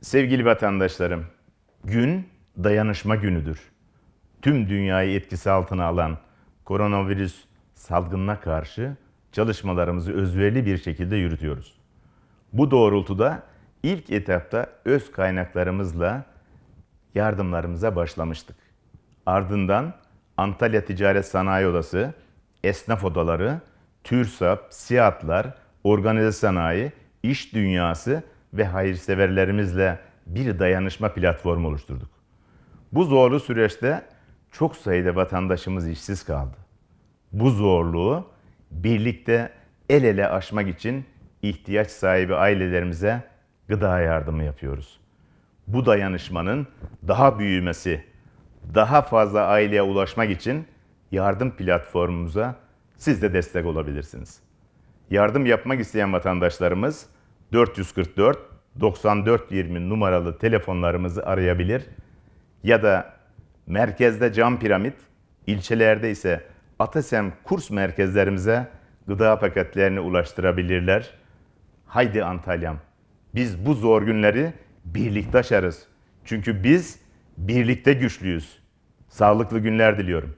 Sevgili vatandaşlarım, gün dayanışma günüdür. Tüm dünyayı etkisi altına alan koronavirüs salgınına karşı çalışmalarımızı özverili bir şekilde yürütüyoruz. Bu doğrultuda ilk etapta öz kaynaklarımızla yardımlarımıza başlamıştık. Ardından Antalya Ticaret Sanayi Odası, esnaf odaları, TÜRSAP, SİAD'lar, organize sanayi, iş dünyası ve hayırseverlerimizle bir dayanışma platformu oluşturduk. Bu zorlu süreçte çok sayıda vatandaşımız işsiz kaldı. Bu zorluğu birlikte el ele aşmak için ihtiyaç sahibi ailelerimize gıda yardımı yapıyoruz. Bu dayanışmanın daha büyümesi, daha fazla aileye ulaşmak için yardım platformumuza siz de destek olabilirsiniz. Yardım yapmak isteyen vatandaşlarımız 444 9420 numaralı telefonlarımızı arayabilir ya da merkezde cam piramit, ilçelerde ise Atasem kurs merkezlerimize gıda paketlerini ulaştırabilirler. Haydi Antalya'm, biz bu zor günleri birlikte aşarız. Çünkü biz birlikte güçlüyüz. Sağlıklı günler diliyorum.